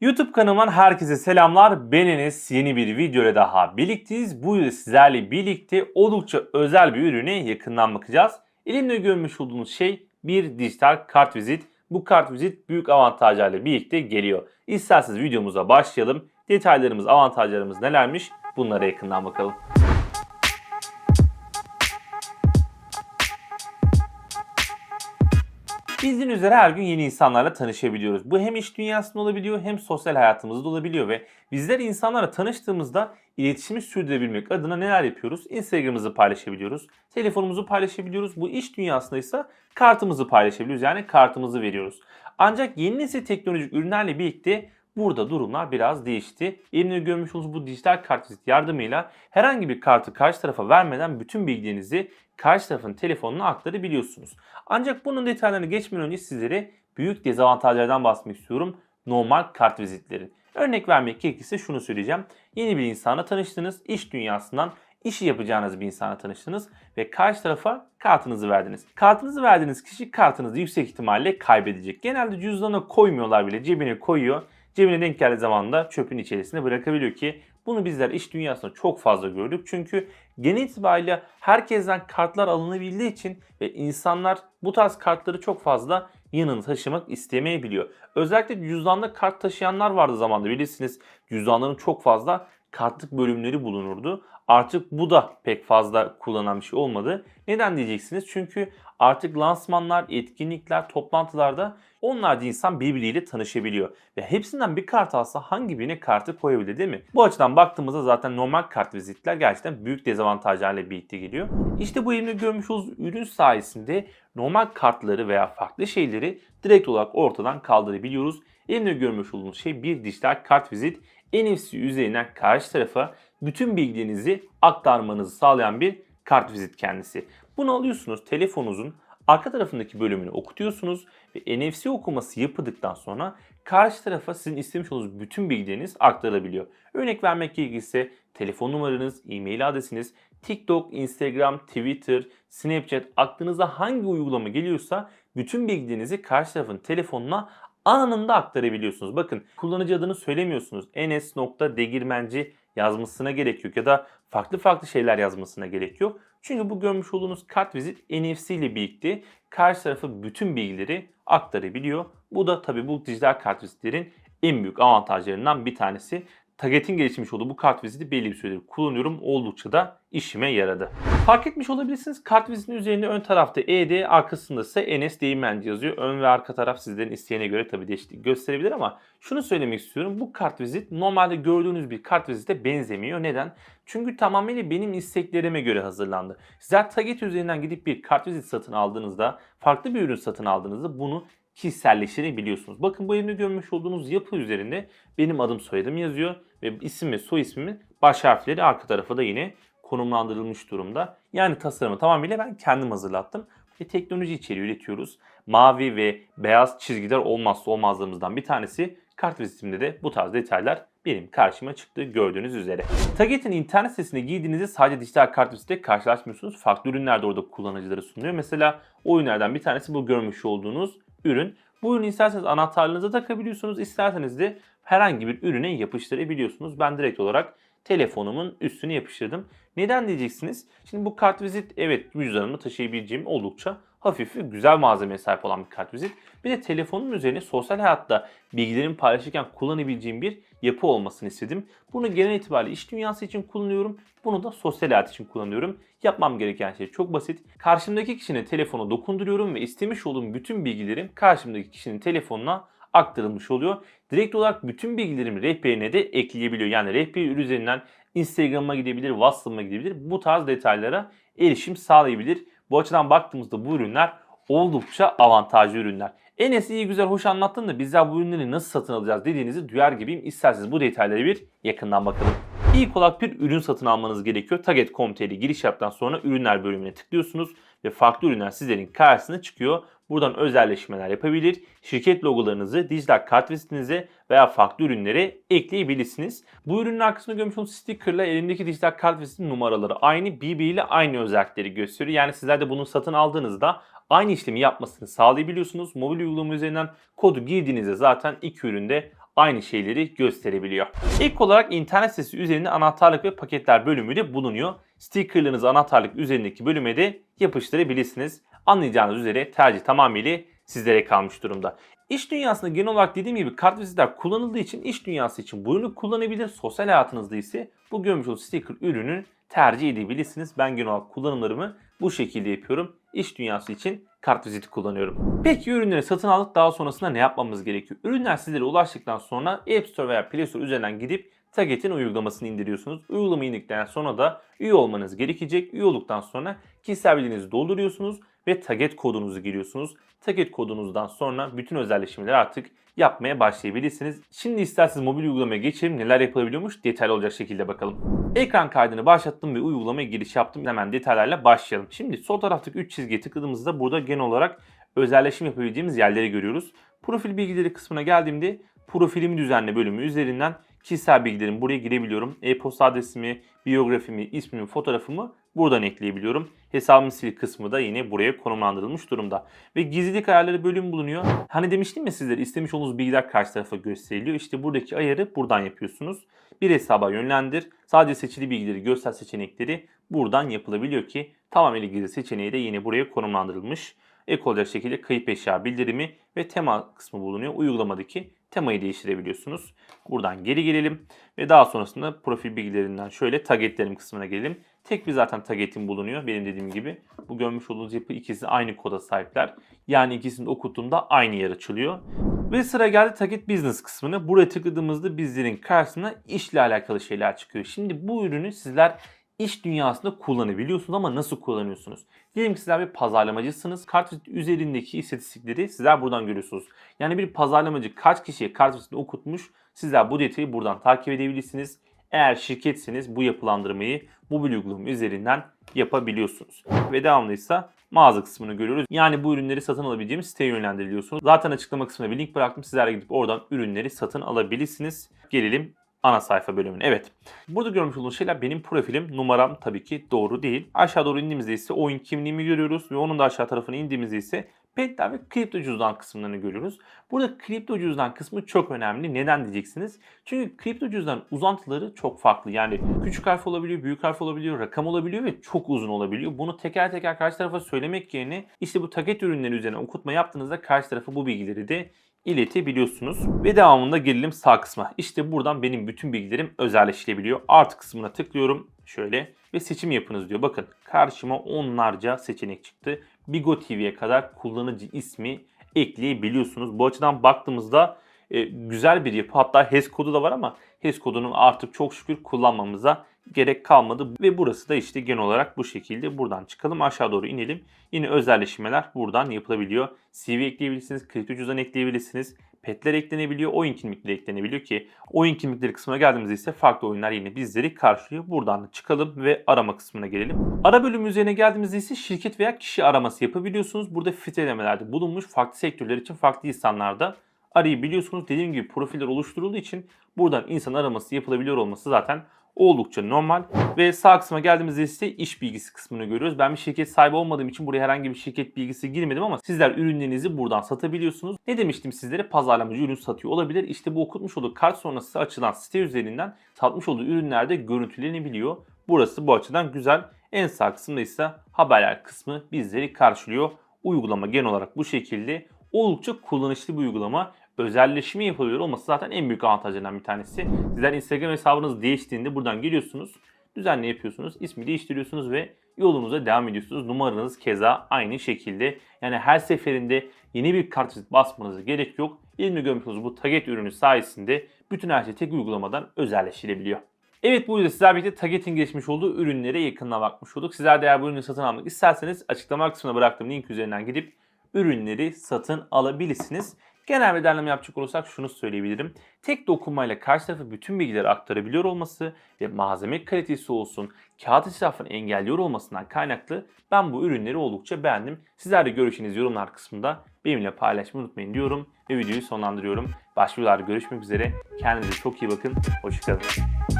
YouTube kanalımdan herkese selamlar. Ben Enes. Yeni bir videoyla daha birlikteyiz. Bu videoda sizlerle birlikte oldukça özel bir ürüne yakından bakacağız. Elimde görmüş olduğunuz şey bir dijital kart vizit. Bu kart vizit büyük avantajlarla birlikte geliyor. İsterseniz videomuza başlayalım. Detaylarımız, avantajlarımız nelermiş bunlara yakından bakalım. Bildiğiniz üzere her gün yeni insanlarla tanışabiliyoruz. Bu hem iş dünyasında olabiliyor hem sosyal hayatımızda olabiliyor ve bizler insanlarla tanıştığımızda iletişimi sürdürebilmek adına neler yapıyoruz? Instagram'ımızı paylaşabiliyoruz, telefonumuzu paylaşabiliyoruz. Bu iş dünyasında ise kartımızı paylaşabiliyoruz yani kartımızı veriyoruz. Ancak yeni nesil teknolojik ürünlerle birlikte Burada durumlar biraz değişti. Elimde görmüş olduğunuz bu dijital kart vizit yardımıyla herhangi bir kartı karşı tarafa vermeden bütün bilgilerinizi karşı tarafın telefonuna aktarabiliyorsunuz. Ancak bunun detaylarını geçmeden önce sizlere büyük dezavantajlardan bahsetmek istiyorum. Normal kart vizitlerin. Örnek vermek gerekirse şunu söyleyeceğim. Yeni bir insana tanıştınız. iş dünyasından işi yapacağınız bir insana tanıştınız ve karşı tarafa kartınızı verdiniz. Kartınızı verdiğiniz kişi kartınızı yüksek ihtimalle kaybedecek. Genelde cüzdana koymuyorlar bile cebine koyuyor cebine denk geldiği zaman da çöpün içerisine bırakabiliyor ki bunu bizler iş dünyasında çok fazla gördük. Çünkü genel itibariyle herkesten kartlar alınabildiği için ve insanlar bu tarz kartları çok fazla yanını taşımak istemeyebiliyor. Özellikle cüzdanda kart taşıyanlar vardı zamanda bilirsiniz. Cüzdanların çok fazla kartlık bölümleri bulunurdu. Artık bu da pek fazla kullanılan bir şey olmadı. Neden diyeceksiniz? Çünkü artık lansmanlar, etkinlikler, toplantılarda onlarca insan birbiriyle tanışabiliyor. Ve hepsinden bir kart alsa hangi birine kartı koyabilir değil mi? Bu açıdan baktığımızda zaten normal kart vizitler gerçekten büyük dezavantajlarla birlikte geliyor. İşte bu elimde görmüş olduğunuz ürün sayesinde normal kartları veya farklı şeyleri direkt olarak ortadan kaldırabiliyoruz. Elimde görmüş olduğunuz şey bir dijital kart vizit. NFC üzerinden karşı tarafa bütün bilgilerinizi aktarmanızı sağlayan bir kart vizit kendisi. Bunu alıyorsunuz telefonunuzun arka tarafındaki bölümünü okutuyorsunuz ve NFC okuması yapıldıktan sonra karşı tarafa sizin istemiş olduğunuz bütün bilgileriniz aktarılabiliyor. Örnek vermek gerekirse telefon numaranız, e-mail adresiniz, TikTok, Instagram, Twitter, Snapchat aklınıza hangi uygulama geliyorsa bütün bilgilerinizi karşı tarafın telefonuna anında aktarabiliyorsunuz. Bakın kullanıcı adını söylemiyorsunuz. enes.degirmenci yazmasına gerek yok ya da farklı farklı şeyler yazmasına gerek yok. Çünkü bu görmüş olduğunuz kart vizit NFC ile birlikte karşı tarafa bütün bilgileri aktarabiliyor. Bu da tabii bu dijital kart vizitlerin en büyük avantajlarından bir tanesi. Target'in geliştirmiş olduğu bu kart viziti belli bir süredir kullanıyorum. Oldukça da işime yaradı. Fark etmiş olabilirsiniz. Kart vizitin üzerinde ön tarafta ED, arkasında ise Enes Değirmenci yazıyor. Ön ve arka taraf sizlerin isteğine göre tabii değişiklik gösterebilir ama şunu söylemek istiyorum. Bu kart vizit normalde gördüğünüz bir kart vizite benzemiyor. Neden? Çünkü tamamıyla benim isteklerime göre hazırlandı. Sizler Target üzerinden gidip bir kart vizit satın aldığınızda, farklı bir ürün satın aldığınızda bunu kişiselleştirebiliyorsunuz. Bakın bu elimde görmüş olduğunuz yapı üzerinde benim adım soyadım yazıyor ve isim ve soy ismimin baş harfleri arka tarafa da yine konumlandırılmış durumda. Yani tasarımı tamamıyla ben kendim hazırlattım ve teknoloji içeriği üretiyoruz. Mavi ve beyaz çizgiler olmazsa olmazlarımızdan bir tanesi. Kart vizitimde de bu tarz detaylar benim karşıma çıktı gördüğünüz üzere. Target'in internet sitesine girdiğinizde sadece dijital kart karşılaşmıyorsunuz. Farklı ürünler de orada kullanıcılara sunuyor. Mesela o ürünlerden bir tanesi bu görmüş olduğunuz ürün. Bu ürünü isterseniz anahtarlığınıza takabiliyorsunuz. isterseniz de herhangi bir ürüne yapıştırabiliyorsunuz. Ben direkt olarak telefonumun üstüne yapıştırdım. Neden diyeceksiniz? Şimdi bu kart vizit evet cüzdanımı taşıyabileceğim oldukça hafif ve güzel malzemeye sahip olan bir kart vizit. Bir de telefonun üzerine sosyal hayatta bilgilerimi paylaşırken kullanabileceğim bir yapı olmasını istedim. Bunu genel itibariyle iş dünyası için kullanıyorum. Bunu da sosyal hayat için kullanıyorum. Yapmam gereken şey çok basit. Karşımdaki kişinin telefonu dokunduruyorum ve istemiş olduğum bütün bilgilerim karşımdaki kişinin telefonuna aktarılmış oluyor. Direkt olarak bütün bilgilerimi rehberine de ekleyebiliyor. Yani rehber üzerinden Instagram'a gidebilir, WhatsApp'a gidebilir. Bu tarz detaylara erişim sağlayabilir. Bu açıdan baktığımızda bu ürünler oldukça avantajlı ürünler. Enes iyi güzel hoş anlattın da bizler bu ürünleri nasıl satın alacağız dediğinizi duyar gibiyim. İsterseniz bu detaylara bir yakından bakalım. İlk olarak bir ürün satın almanız gerekiyor. Target.com.tr giriş yaptıktan sonra ürünler bölümüne tıklıyorsunuz ve farklı ürünler sizlerin karşısına çıkıyor. Buradan özelleşmeler yapabilir. Şirket logolarınızı dijital kart vizitinize veya farklı ürünlere ekleyebilirsiniz. Bu ürünün arkasında görmüş olduğunuz stickerla elimdeki dijital kart vizitin numaraları aynı birbiriyle aynı özellikleri gösteriyor. Yani sizler de bunu satın aldığınızda aynı işlemi yapmasını sağlayabiliyorsunuz. Mobil uygulama üzerinden kodu girdiğinizde zaten iki üründe aynı şeyleri gösterebiliyor. İlk olarak internet sitesi üzerinde anahtarlık ve paketler bölümü de bulunuyor. Stickerlarınızı anahtarlık üzerindeki bölüme de yapıştırabilirsiniz. Anlayacağınız üzere tercih tamamıyla sizlere kalmış durumda. İş dünyasında genel olarak dediğim gibi kartvizitler kullanıldığı için iş dünyası için bu kullanabilir. Sosyal hayatınızda ise bu görmüş olduğunuz sticker ürünü tercih edebilirsiniz. Ben genel olarak kullanımlarımı bu şekilde yapıyorum. İş dünyası için kartviziti kullanıyorum. Peki ürünleri satın aldık daha sonrasında ne yapmamız gerekiyor? Ürünler sizlere ulaştıktan sonra App Store veya Play Store üzerinden gidip Target'in uygulamasını indiriyorsunuz. Uygulamayı indirdikten sonra da üye olmanız gerekecek. Üye olduktan sonra kişisel bilginizi dolduruyorsunuz ve Target kodunuzu giriyorsunuz. Target kodunuzdan sonra bütün özelleşmeleri artık yapmaya başlayabilirsiniz. Şimdi isterseniz mobil uygulamaya geçelim. Neler yapılabiliyormuş detaylı olacak şekilde bakalım. Ekran kaydını başlattım ve uygulamaya giriş yaptım. Hemen detaylarla başlayalım. Şimdi sol taraftaki 3 çizgiye tıkladığımızda burada genel olarak özelleşim yapabileceğimiz yerleri görüyoruz. Profil bilgileri kısmına geldiğimde profilimi düzenle bölümü üzerinden kişisel bilgilerimi buraya girebiliyorum. E-posta adresimi, biyografimi, ismimi, fotoğrafımı buradan ekleyebiliyorum. Hesabımı sil kısmı da yine buraya konumlandırılmış durumda. Ve gizlilik ayarları bölümü bulunuyor. Hani demiştim ya sizlere istemiş olduğunuz bilgiler karşı tarafa gösteriliyor. İşte buradaki ayarı buradan yapıyorsunuz. Bir hesaba yönlendir. Sadece seçili bilgileri göster seçenekleri buradan yapılabiliyor ki tamamıyla gizli seçeneği de yine buraya konumlandırılmış. Ek olacak şekilde kayıp eşya bildirimi ve tema kısmı bulunuyor. Uygulamadaki temayı değiştirebiliyorsunuz. Buradan geri gelelim ve daha sonrasında profil bilgilerinden şöyle targetlerim kısmına gelelim. Tek bir zaten targetim bulunuyor benim dediğim gibi. Bu görmüş olduğunuz yapı ikisi aynı koda sahipler. Yani ikisini okuttuğumda aynı yer açılıyor. Ve sıra geldi Target Business kısmına. Buraya tıkladığımızda bizlerin karşısına işle alakalı şeyler çıkıyor. Şimdi bu ürünü sizler iş dünyasında kullanabiliyorsunuz ama nasıl kullanıyorsunuz? Diyelim ki sizler bir pazarlamacısınız. Kartvizit üzerindeki istatistikleri sizler buradan görüyorsunuz. Yani bir pazarlamacı kaç kişiye kartvizitini okutmuş sizler bu detayı buradan takip edebilirsiniz. Eğer şirketseniz bu yapılandırmayı mobil uygulama üzerinden yapabiliyorsunuz. Ve devamlıysa mağaza kısmını görüyoruz. Yani bu ürünleri satın alabileceğimiz siteye yönlendiriliyorsunuz. Zaten açıklama kısmına bir link bıraktım. Sizler gidip oradan ürünleri satın alabilirsiniz. Gelelim ana sayfa bölümüne. Evet. Burada görmüş olduğunuz şeyler benim profilim. Numaram tabii ki doğru değil. Aşağı doğru indiğimizde ise oyun kimliğimi görüyoruz ve onun da aşağı tarafına indiğimizde ise petler ve kripto cüzdan kısımlarını görüyoruz. Burada kripto cüzdan kısmı çok önemli. Neden diyeceksiniz? Çünkü kripto cüzdan uzantıları çok farklı. Yani küçük harf olabiliyor, büyük harf olabiliyor, rakam olabiliyor ve çok uzun olabiliyor. Bunu teker teker karşı tarafa söylemek yerine işte bu taket ürünleri üzerine okutma yaptığınızda karşı tarafa bu bilgileri de iletebiliyorsunuz. Ve devamında gelelim sağ kısma. İşte buradan benim bütün bilgilerim özelleştirebiliyor. Artı kısmına tıklıyorum şöyle ve seçim yapınız diyor. Bakın karşıma onlarca seçenek çıktı. Bigo TV'ye kadar kullanıcı ismi ekleyebiliyorsunuz. Bu açıdan baktığımızda e, güzel bir yapı. Hatta HES kodu da var ama HES kodunu artık çok şükür kullanmamıza gerek kalmadı. Ve burası da işte genel olarak bu şekilde. Buradan çıkalım aşağı doğru inelim. Yine özelleşmeler buradan yapılabiliyor. CV ekleyebilirsiniz, kripto cüzdan ekleyebilirsiniz. Petler eklenebiliyor, oyun kimlikleri eklenebiliyor ki oyun kimlikleri kısmına geldiğimizde ise farklı oyunlar yine bizleri karşılıyor. Buradan da çıkalım ve arama kısmına gelelim. Ara bölümü üzerine geldiğimizde ise şirket veya kişi araması yapabiliyorsunuz. Burada filtrelemelerde bulunmuş farklı sektörler için farklı insanlarda arayabiliyorsunuz. Dediğim gibi profiller oluşturulduğu için buradan insan araması yapılabiliyor olması zaten oldukça normal. Ve sağ kısma geldiğimizde ise iş bilgisi kısmını görüyoruz. Ben bir şirket sahibi olmadığım için buraya herhangi bir şirket bilgisi girmedim ama sizler ürünlerinizi buradan satabiliyorsunuz. Ne demiştim sizlere? Pazarlamacı ürün satıyor olabilir. İşte bu okutmuş olduğu kart sonrası açılan site üzerinden satmış olduğu ürünlerde görüntülenebiliyor. Burası bu açıdan güzel. En sağ kısımda ise haberler kısmı bizleri karşılıyor. Uygulama genel olarak bu şekilde oldukça kullanışlı bir uygulama özelleşme yapılıyor olması zaten en büyük avantajlarından bir tanesi. Sizler Instagram hesabınız değiştiğinde buradan geliyorsunuz. Düzenli yapıyorsunuz. ismi değiştiriyorsunuz ve yolunuza devam ediyorsunuz. Numaranız keza aynı şekilde. Yani her seferinde yeni bir kartvizit basmanıza gerek yok. Görmüş olduğunuz bu Target ürünü sayesinde bütün her şey tek uygulamadan özelleştirebiliyor. Evet bu videoda sizler birlikte Target'in geçmiş olduğu ürünlere yakından bakmış olduk. Sizler de eğer bu ürünü satın almak isterseniz açıklama kısmına bıraktığım link üzerinden gidip ürünleri satın alabilirsiniz. Genel bir derleme yapacak olursak şunu söyleyebilirim. Tek dokunmayla karşı tarafa bütün bilgileri aktarabiliyor olması ve malzeme kalitesi olsun, kağıt israfını engelliyor olmasından kaynaklı ben bu ürünleri oldukça beğendim. Sizler de görüşünüzü yorumlar kısmında benimle paylaşmayı unutmayın diyorum ve videoyu sonlandırıyorum. Başka görüşmek üzere. Kendinize çok iyi bakın. Hoşçakalın.